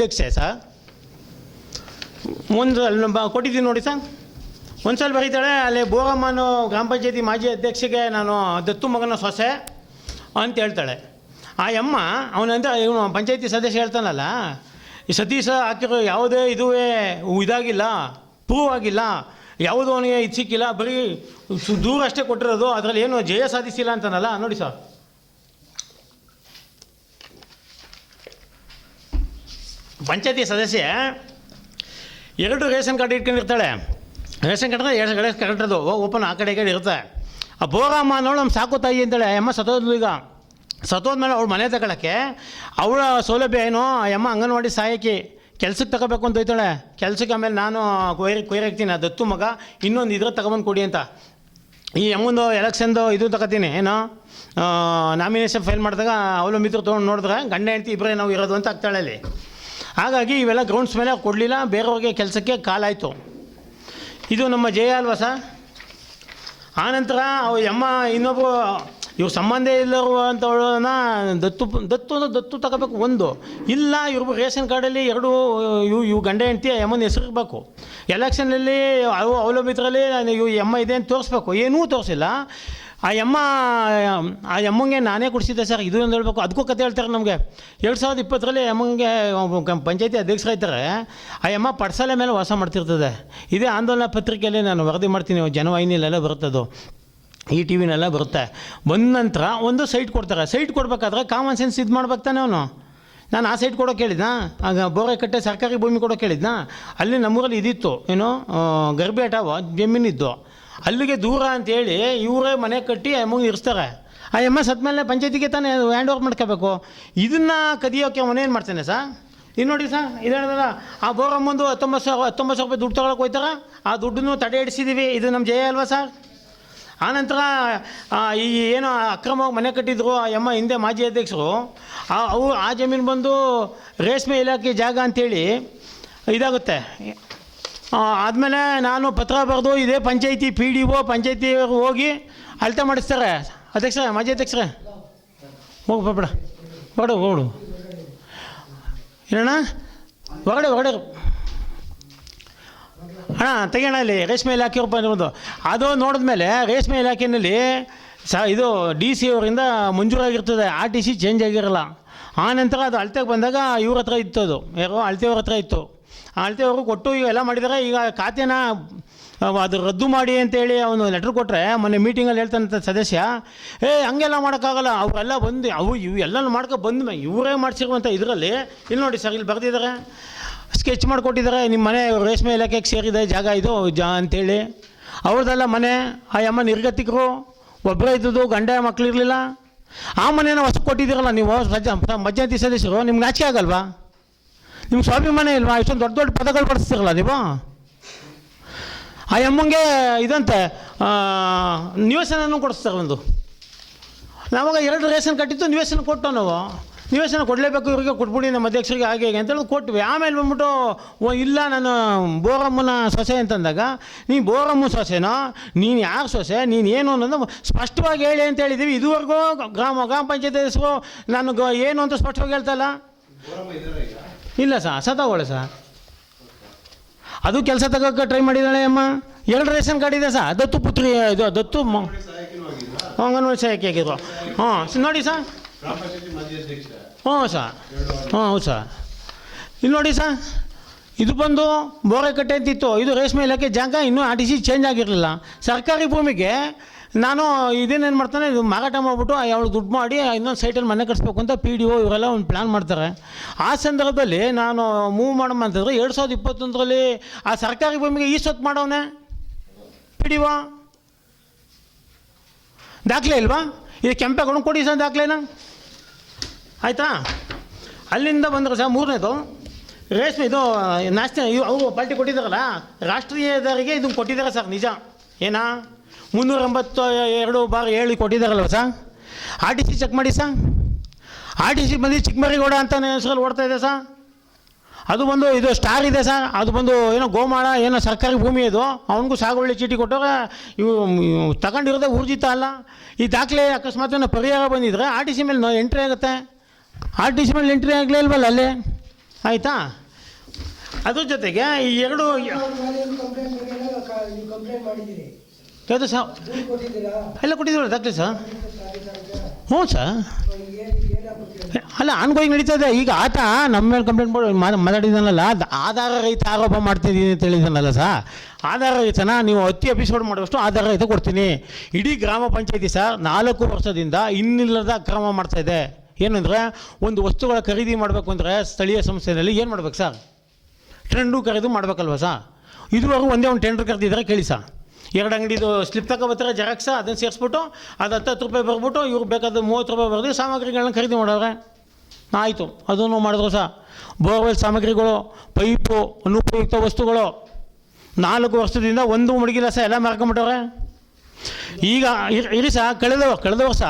ಅಧ್ಯಕ್ಷೆ ಸರ್? ಒಂದು ಅಲ್ಲಿ ಕೊಟ್ಟಿದ್ದೀನಿ ನೋಡಿ ಸರ್. ಒಂದು ಸಲ ಬರೀತಾಳೆ, ಅಲ್ಲಿ ಭೋಗಮ್ಮನು ಗ್ರಾಮ ಪಂಚಾಯತಿ ಮಾಜಿ ಅಧ್ಯಕ್ಷಗೆ ನಾನು ದತ್ತು ಮಗನ ಸೊಸೆ ಅಂತ ಹೇಳ್ತಾಳೆ. ಆ ಅಮ್ಮ ಅವನಂತ ಇವನು ಪಂಚಾಯತಿ ಸದಸ್ಯ ಹೇಳ್ತಾನಲ್ಲ, ಈ ಸತೀಶ ಹಾಕಿರೋ ಯಾವುದೇ ಇದುವೇ ಇದಾಗಿಲ್ಲ ಪ್ರೂವ್ ಆಗಿಲ್ಲ, ಯಾವುದೂ ಅವನಿಗೆ ಇದು ಸಿಕ್ಕಿಲ್ಲ, ಬರೀ ದೂರ ಅಷ್ಟೇ ಕೊಟ್ಟಿರೋದು, ಅದರಲ್ಲಿ ಏನು ಜಯ ಸಾಧಿಸಿಲ್ಲ ಅಂತಾನಲ್ಲ, ನೋಡಿ ಸರ್. ಪಂಚಾಯತಿ ಸದಸ್ಯೆ ಎರಡು ರೇಷನ್ ಕಾರ್ಡ್ ಇಟ್ಕೊಂಡಿರ್ತಾಳೆ. ರೇಷನ್ ಕಾರ್ಡ್ ಎರಡು ರೇಷನ್ ಕಾರ್ಡ್ ಓಪನ್ ಆ ಕಡೆ ಕಡೆ ಇರುತ್ತೆ. ಆ ಬೋರಮ್ಮ ಅನ್ನೋಳು ನಮ್ಮ ಸಾಕು ತಾಯಿ ಅಂತಾಳೆ. ಅಮ್ಮ ಸತ್ತೋದ್ಲು ಈಗ. ಸತ್ತೋದ್ಮೇಲೆ ಅವಳು ಮನೆ ತಗೊಳಕ್ಕೆ ಅವಳ ಸೌಲಭ್ಯ ಏನು? ಅಮ್ಮ ಅಂಗನವಾಡಿ ಸಹಾಯಕಿ ಕೆಲ್ಸಕ್ಕೆ ತಗೋಬೇಕು ಅಂತ ಹೋಯ್ತಾಳೆ. ಕೆಲ್ಸಕ್ಕೆ ಆಮೇಲೆ ನಾನು ಕೊಯ್ರಿ ಕೊಯ್ರಾಕ್ತೀನಿ ಆ ದತ್ತು ಮಗ ಇನ್ನೊಂದು ಇದ್ರ ತಗೊಬಂದು ಕೊಡಿ ಅಂತ. ಈ ಅಮ್ಮಂದು ಎಲೆಕ್ಷನ್ದು ಇದು ತಗೋತೀನಿ. ಏನು? ನಾಮಿನೇಷನ್ ಫೈಲ್ ಮಾಡಿದಾಗ ಅವಲಂಬಿತರು ತೊಗೊಂಡು ನೋಡಿದ್ರೆ ಗಂಡ ಹೆಂಡ್ತಿ ಇಬ್ಬರೇ ನಾವು ಇರೋದು ಅಂತ ಆಗ್ತಾಳೆ ಅಲ್ಲಿ. ಹಾಗಾಗಿ ಇವೆಲ್ಲ ಗ್ರೌಂಡ್ಸ್ ಮೇಲೆ ಕೊಡಲಿಲ್ಲ, ಬೇರೆಯವ್ರಿಗೆ ಕೆಲಸಕ್ಕೆ ಕಾಲಾಯಿತು. ಇದು ನಮ್ಮ ಜಯ ಅಲ್ವಾ ಸರ್? ಆನಂತರ ಅವ ಯಮ್ಮ ಇನ್ನೊಬ್ಬರು ಇವ್ರ ಸಂಬಂಧ ಇಲ್ಲರು ದತ್ತು ದತ್ತು ಅಂದ್ರೆ ದತ್ತು ತಗೋಬೇಕು ಒಂದು. ಇಲ್ಲ, ಇವ್ರಿಗೆ ರೇಷನ್ ಕಾರ್ಡಲ್ಲಿ ಎರಡು, ಇವು ಇವು ಗಂಡ ಹೆಂಡತಿ ಯಮ್ಮನ ಹೆಸರು ಇರಬೇಕು. ಎಲೆಕ್ಷನಲ್ಲಿ ಅವು ಅವಲಂಬಿತರಲ್ಲಿ ನಾನು ಇವು ಎಮ್ಮ ಇದೆ ಅಂತ ತೋರಿಸ್ಬೇಕು. ಏನೂ ತೋರಿಸಿಲ್ಲ. ಆ ಯಮ್ಮ, ಆ ಯಮ್ಮಗೆ ನಾನೇ ಕೊಡಿಸಿದ್ದೆ ಸರ್. ಇದು ಒಂದು ಹೇಳ್ಬೇಕು. ಅದಕ್ಕೂ ಕತೆ ಹೇಳ್ತಾರೆ ನಮಗೆ. ಎರಡು ಸಾವಿರದ ಇಪ್ಪತ್ತರಲ್ಲಿ ಯಮ್ಮಂಗೆ ಪಂಚಾಯತಿ ಅಧ್ಯಕ್ಷರಾಯ್ತಾರೆ ಆ ಯಮ್ಮ ಪಡ್ಸಾಲೆ ಮೇಲೆ ವಾಸ ಮಾಡ್ತಿರ್ತದೆ. ಇದೇ ಆಂದೋಲನ ಪತ್ರಿಕೆಯಲ್ಲಿ ನಾನು ವರದಿ ಮಾಡ್ತೀನಿ. ಜನವಾಹಿನಿಲೆಲ್ಲ ಬರುತ್ತದು ಈ ಟಿ ವಿನೆಲ್ಲ ಬರುತ್ತೆ. ಬಂದ ನಂತರ ಒಂದು ಸೈಟ್ ಕೊಡ್ತಾರೆ. ಸೈಟ್ ಕೊಡ್ಬೇಕಾದ್ರೆ ಕಾಮನ್ ಸೆನ್ಸ್ ಇದು ಮಾಡ್ಬೇಕು ತಾನೆ ಅವನು. ನಾನು ಆ ಸೈಟ್ ಕೊಡೋಕೆ ಹೇಳಿದ್ನಾ? ಆಗ ಬೋರೆಕಟ್ಟೆ ಸರ್ಕಾರಿ ಭೂಮಿ ಕೊಡೋಕೆ ಹೇಳಿದ್ನಾ? ಅಲ್ಲಿ ನಮ್ಮೂರಲ್ಲಿ ಇದಿತ್ತು. ಏನು ಗರ್ಭಿ ಅಟಾವ ಜಮೀನಿದ್ದು. ಅಲ್ಲಿಗೆ ದೂರ ಅಂತೇಳಿ ಇವರೇ ಮನೆ ಕಟ್ಟಿ ಅಮ್ಮಗೆ ಇರಿಸ್ತಾರೆ. ಆ ಎಮ್ಮ ಸತ್ಮೇಲೆ ಪಂಚಾಯತಿಗೆ ತಾನೇ ಹ್ಯಾಂಡ್ ಓವರ್ ಮಾಡ್ಕೋಬೇಕು. ಇದನ್ನು ಕದಿಯೋಕೆ ಅವನೇನು ಮಾಡ್ತಾನೆ ಸರ್ ಇನ್ನು ನೋಡಿ ಸರ್ ಇದು ಹೇಳಿದ್ರಲ್ಲ ಆ ಬೋರಮ್ಮಂದು ಹತ್ತೊಂಬತ್ತು ಸಾವಿರ ಹತ್ತೊಂಬತ್ತು ಸಾವಿರ ರೂಪಾಯಿ ದುಡ್ಡು ತಗೊಳಕ್ಕೆ ಹೋಯ್ತಾರ? ಆ ದುಡ್ಡನ್ನು ತಡೆ ಹಿಡಿಸಿದ್ದೀವಿ ಇದು ನಮ್ಮ ಜಯ ಅಲ್ವಾ ಸರ್ ಆನಂತರ ಈ ಏನು ಅಕ್ರಮವಾಗಿ ಮನೆ ಕಟ್ಟಿದ್ರು ಆ ಎಮ್ಮ ಹಿಂದೆ ಮಾಜಿ ಅಧ್ಯಕ್ಷರು. ಆ, ಅವು ಆ ಜಮೀನು ಬಂದು ರೇಷ್ಮೆ ಇಲಾಖೆ ಜಾಗ ಅಂತೇಳಿ ಇದಾಗುತ್ತೆ. ಆದಮೇಲೆ ನಾನು ಪತ್ರ ಬರೆದು ಇದೇ ಪಂಚಾಯತಿ ಪಿ ಡಿ ಒ ಪಂಚಾಯತಿ ಹೋಗಿ ಅಳತೆ ಮಾಡಿಸ್ತಾರೆ. ಅಧ್ಯಕ್ಷರ, ಮಾಜಿ ಅಧ್ಯಕ್ಷರೇ. ಹೋಗಿ ಬೇಡ ಬಡ ಹೋಗು ಏನಣ್ಣ ಹೊರಗಡೆ ಹೊರಗಡೆ ಅಣ್ಣ ತೆಗೋಣ ಇಲ್ಲಿ. ರೇಷ್ಮೆ ಇಲಾಖೆ ಬಂದು ಅದು ನೋಡಿದ್ಮೇಲೆ ರೇಷ್ಮೆ ಇಲಾಖೆಯಲ್ಲಿ ಸ, ಇದು ಡಿ ಸಿ ಅವರಿಂದ ಮಂಜೂರಾಗಿರ್ತದೆ. ಆರ್ ಟಿ ಸಿ ಚೇಂಜ್ ಆಗಿರಲ್ಲ. ಆ ನಂತರ ಅದು ಅಳತೆಗೆ ಬಂದಾಗ ಇವ್ರ ಹತ್ರ ಇತ್ತು ಅದು. ಯಾರೋ ಅಳತೆಯವ್ರ ಹತ್ರ ಇತ್ತು. ಆ ಅಳತೆಯವರು ಕೊಟ್ಟು ಈಗ ಎಲ್ಲ ಮಾಡಿದಾಗ ಈಗ ಖಾತೆನ ಅದು ರದ್ದು ಮಾಡಿ ಅಂತೇಳಿ ಅವನು ಲೆಟ್ರ್ ಕೊಟ್ಟರೆ ಮೊನ್ನೆ ಮೀಟಿಂಗಲ್ಲಿ ಹೇಳ್ತಾನಂತ ಸದಸ್ಯ, ಏ, ಹಂಗೆಲ್ಲ ಮಾಡೋಕ್ಕಾಗಲ್ಲ. ಅವರೆಲ್ಲ ಬಂದು, ಅವು ಇವು ಎಲ್ಲ ಮಾಡ್ಕೊ ಬಂದ ಇವರೇ ಮಾಡಿಸಿರುವಂಥ ಇದರಲ್ಲಿ ಇಲ್ಲಿ ನೋಡಿ ಸರ್ ಇಲ್ಲಿ ಬರೆದಿದ್ದಾರೆ ಸ್ಕೆಚ್ ಮಾಡಿಕೊಟ್ಟಿದ್ದಾರೆ ನಿಮ್ಮ ಮನೆ ರೇಷ್ಮೆ ಇಲಾಖೆಗೆ ಸೇರಿದೆ ಜಾಗ ಇದು, ಜಾ, ಅಂತೇಳಿ. ಅವ್ರದ್ದೆಲ್ಲ ಮನೆ ಆ ಅಮ್ಮ, ನಿರ್ಗತಿಕರು. ಒಬ್ಬರೇ ಇದ್ದದ್ದು ಗಂಡ ಮಕ್ಕಳಿರಲಿಲ್ಲ ಆ ಮನೇನ ಹೊಸ ಕೊಟ್ಟಿದ್ದೀರಲ್ಲ, ನೀವು ಸಜ್ಜ ಮಧ್ಯಾಹ್ನ ಸದಸ್ಯರು, ನಿಮ್ಗೆ ನಾಚಿಕೆ ಆಗಲ್ವಾ? ನಿಮ್ಗೆ ಸ್ವಾಭಿಮಾನ ಇಲ್ವಾ? ಇಷ್ಟೊಂದು ದೊಡ್ಡ ದೊಡ್ಡ ಪದಗಳು ಬಳಸ್ತೀರಲ್ಲ ನೀವು? ಆ ಎಮ್ಮಂಗೆ ಇದಂತೆ ನಿವೇಶನನೂ ಕೊಡಿಸ್ತಾರೆ ಒಂದು. ನಾವಾಗ ಎರಡು ರೇಷನ್ ಕಟ್ಟಿತ್ತು, ನಿವೇಶನ ಕೊಟ್ಟು ನಾವು. ನಿವೇಶನ ಕೊಡಲೇಬೇಕು ಇವರಿಗೆ, ಕೊಟ್ಬಿಡಿ ನಮ್ಮ ಅಧ್ಯಕ್ಷರಿಗೆ, ಹಾಗೆ ಹೇಗೆ ಅಂತೇಳಿ ಕೊಟ್ವಿ. ಆಮೇಲೆ ಬಂದ್ಬಿಟ್ಟು, ಓ, ಇಲ್ಲ, ನಾನು ಬೋರಮ್ಮನ ಸೊಸೆ ಅಂತಂದಾಗ, ನೀನು ಬೋರಮ್ಮ ಸೊಸೆನೋ, ನೀನು ಯಾರು ಸೊಸೆ, ನೀನು ಏನು ಅನ್ನೋದು ಸ್ಪಷ್ಟವಾಗಿ ಹೇಳಿ ಅಂತ ಹೇಳಿದ್ದೀವಿ ಇದುವರೆಗೂ ಗ್ರಾಮ ಗ್ರಾಮ ಪಂಚಾಯತ್ ನಾನು ಏನು ಅಂತ ಸ್ಪಷ್ಟವಾಗಿ ಹೇಳ್ತಲ್ಲ? ಸರ್ ತಗೊಳ್ಳಿ ಸರ್ ಅದು ಕೆಲಸ ತಗೋಕೆ ಟ್ರೈ ಮಾಡಿದಾಳೆ ಅಮ್ಮ. ಎರಡು ರೇಷನ್ ಕಾರ್ಡ್ ಇದೆ ಸರ್ ದತ್ತು ಪುತ್ರಿ, ಇದು ದತ್ತು ಅಂಗನವಾಡಿ ಸಹಾಯಕಿ ಆಗಿದ್ರು ಹಾಂ, ಸ- ನೋಡಿ ಸರ್ ಹ್ಞೂ ಸರ್ ಹ್ಞೂ ಹೌದು ಸರ್ ಇಲ್ಲಿ ನೋಡಿ ಸರ್ ಇದು ಬಂದು ಬೋರೆ ಕಟ್ಟೆ ಅಂತಿತ್ತು. ಇದು ರೇಷ್ಮೆ ಇಲಾಖೆ ಜಾಗ, ಇನ್ನೂ ಆ ಟಿ ಸಿ ಚೇಂಜ್ ಆಗಿರಲಿಲ್ಲ. ಸರ್ಕಾರಿ ಭೂಮಿಗೆ ನಾನು ಇದೇನೇನು ಮಾಡ್ತಾನೆ, ಇದು ಮಾರಾಟ ಮಾಡಿಬಿಟ್ಟು ಅವಳು ದುಡ್ಡು ಮಾಡಿ ಇನ್ನೊಂದು ಸೈಟಲ್ಲಿ ಮನೆ ಕಟ್ಸ್ಬೇಕು ಅಂತ ಪಿ ಡಿ ಒ ಇವರೆಲ್ಲ ಒಂದು ಪ್ಲ್ಯಾನ್ ಮಾಡ್ತಾರೆ. ಆ ಸಂದರ್ಭದಲ್ಲಿ ನಾನು ಮೂವ್ ಮಾಡಮ್ಮ ಅಂತಂದರೆ ಎರಡು ಸಾವಿರದ ಇಪ್ಪತ್ತೊಂದರಲ್ಲಿ ಆ ಸರ್ಕಾರಿ ಭೂಮಿಗೆ ಈ ಸೊತ್ತು ಮಾಡೋಣ ಪಿ ಡಿ ಒ ದಾಖಲೆ ಇಲ್ವಾ? ಇದು ಕೆಂಪೇಗೌಡ ಕೊಡಿ ಸರ್ ದಾಖಲೆನ? ಆಯಿತಾ? ಅಲ್ಲಿಂದ ಬಂದರು ಸರ್ ಮೂರನೇದು, ರೇಷ್ಮೆ ಇದು ನ್ಯಾಷನಲ್ ಇವು ಅವರು ಪಾರ್ಟಿ ಕೊಟ್ಟಿದ್ದಾರಲ್ಲ, ರಾಷ್ಟ್ರೀಯದವರಿಗೆ ಇದನ್ನು ಕೊಟ್ಟಿದ್ದಾರೆ ಸರ್ ನಿಜ. ಏನಾ? ಮುನ್ನೂರ ಎಂಬತ್ತು ಎರಡು ಬಾರ್ ಹೇಳಿ ಕೊಟ್ಟಿದ್ದಾರಲ್ವ sir R T C check ಮಾಡಿ ಸರ್ ಆರ್ ಟಿ ಸಿ ಬಂದು ಚಿಕ್ಕಮರಿಗೌಡ ಅಂತ ಹೆಸರಲ್ಲಿ ಓಡ್ತಾ ಇದೆ ಸರ್ ಅದು ಬಂದು ಇದು ಸ್ಟಾರ್ ಇದೆ ಸರ್ ಅದು ಬಂದು ಏನೋ ಗೋಮಾಳ, ಏನೋ ಸರ್ಕಾರಿ ಭೂಮಿ ಇದು ಅವನಿಗೂ ಸಾಗುವಳ್ಳಿ ಚೀಟಿ ಕೊಟ್ಟಾಗ ಇವು ತಗೊಂಡಿರೋದೆ ತಗೊಂಡಿರೋದೇ ಊರ್ಜಿತ ಅಲ್ಲ. ಈ ದಾಖಲೆ ಅಕಸ್ಮಾತ್ ಏನೋ ಪರಿಹಾರ ಬಂದಿದ್ರೆ ಆರ್ ಟಿ ಸಿ ಮೇಲೆ ಎಂಟ್ರಿ ಆಗುತ್ತೆ. ಆರ್ ಟಿ ಸಿ ಮೇಲೆ ಎಂಟ್ರಿ ಆಗಲೇ ಇಲ್ವಲ್ಲ ಅಲ್ಲಿ? ಆಯಿತಾ? ಅದ್ರ ಜೊತೆಗೆ ಈ ಎರಡು ಯಾವುದು ಸರ್ ಎಲ್ಲ ಕೊಟ್ಟಿದ್ದೀವಿ ದಾಖಲೆ ಸರ್ ಹ್ಞೂ ಸರ್ ಅಲ್ಲ ಆನ್ಗೋಯಿಂಗ್ ನಡೀತದೆ. ಈಗ ಆತ ನಮ್ಮ ಮೇಲೆ ಕಂಪ್ಲೇಂಟ್ ಮಾಡಿ ಮಾ- ಮಾತಾಡಿದಾನಲ್ಲ. ಅದ್ ಆಧಾರ ರಹಿತ ಆರೋಪ ಮಾಡ್ತಿದ್ದೀನಿ ಅಂತ ಹೇಳಿದ್ದಾನಲ್ಲ ಸರ್ ಆಧಾರ ರಹಿತನ ನೀವು ಹತ್ತಿ ಎಪಿಸೋಡ್ ಮಾಡುವಷ್ಟು ಆಧಾರ ರಹಿತ ಕೊಡ್ತೀನಿ. ಇಡೀ ಗ್ರಾಮ ಪಂಚಾಯತಿ ಸರ್ ನಾಲ್ಕು ವರ್ಷದಿಂದ ಇನ್ನಿಲ್ಲದ ಅಕ್ರಮ ಇದೆ. ಏನಂದರೆ, ಒಂದು ವಸ್ತುಗಳ ಖರೀದಿ ಮಾಡಬೇಕು ಅಂದರೆ ಸ್ಥಳೀಯ ಸಂಸ್ಥೆಯಲ್ಲಿ ಏನು ಮಾಡ್ಬೇಕು ಸರ್ ಟ್ರೆಂಡು ಕರೆದು ಮಾಡಬೇಕಲ್ವ ಸರ್ ಇದುವರೆಗೂ ಒಂದೇ ಒಂದು ಟೆಂಡರ್ ಕರೆದಿದ್ದಾರೆ, ಕೇಳಿ ಸರ್ ಎರಡು ಅಂಗಡಿದು ಸ್ಲಿಪ್ ತಗೊಬತ್ತಾರೆ ಜೆರಾಕ್ಸ ಅದನ್ನು ಸೇರಿಸ್ಬಿಟ್ಟು ಅದು ಹತ್ತು ಹತ್ತು ರೂಪಾಯಿ ಬರ್ಬಿಟ್ಟು ಇವ್ರು ಬೇಕಾದ ಮೂವತ್ತು ರೂಪಾಯಿ ಬರೆದು ಸಾಮಗ್ರಿಗಳನ್ನ ಖರೀದಿ ಮಾಡೋರೆ ಆಯಿತು. ಅದನ್ನು ಮಾಡಿದ್ರು ಸಹ. ಬೋರ್ವೆಲ್ ಸಾಮಗ್ರಿಗಳು ಪೈಪು ಅನುಪಯುಕ್ತ ವಸ್ತುಗಳು. ನಾಲ್ಕು ವರ್ಷದಿಂದ ಒಂದು ಮುಡುಗಿಲ್ಲ ಸಹ. ಎಲ್ಲ ಮಾರ್ಕೊಂಬಿಟ್ಟವ್ರೆ ಈಗ ಇರ್- ಸಹ. ಕಳೆದ ಕಳೆದ ವರ್ಷ.